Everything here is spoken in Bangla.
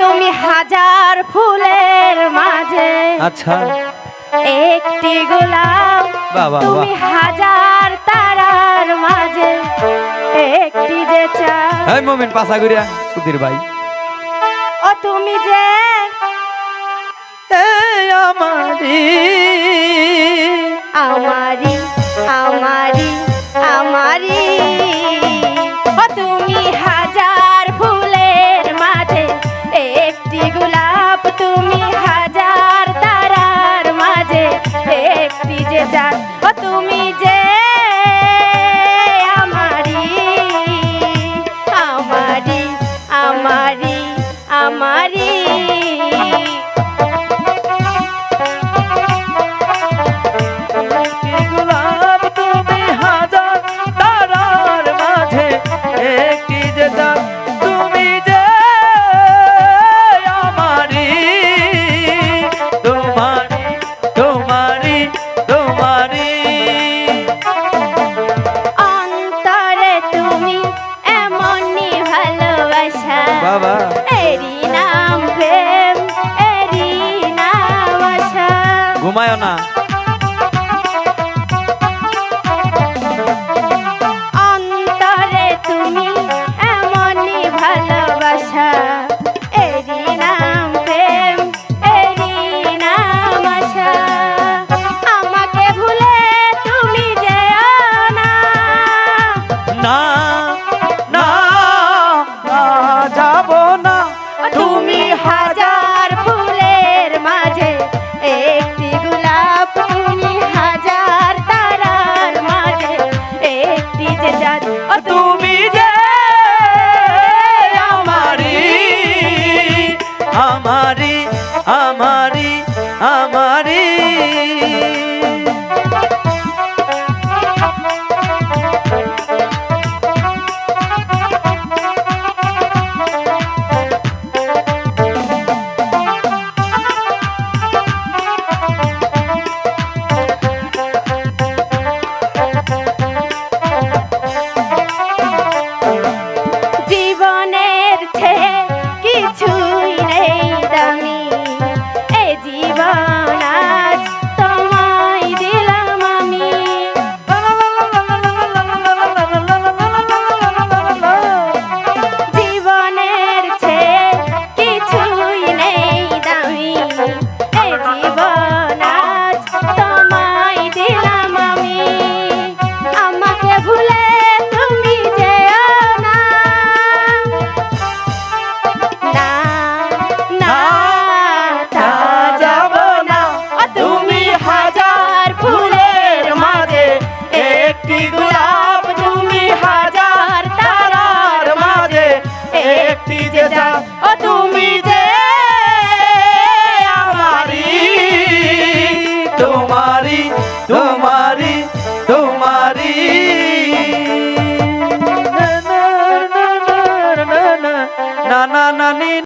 তুমি হাজার ফুলের মাঝে আচ্ছা। একটি গোলাপ তুমি হাজার তারার মাঝে একটি যে চাঁদ। এই মোমেন পাসা গুরিয়া সুধীর ভাই। ও তুমি যে আমারি বাবা। এরি নাম প্রেম এরি নাম ঘুমায় না।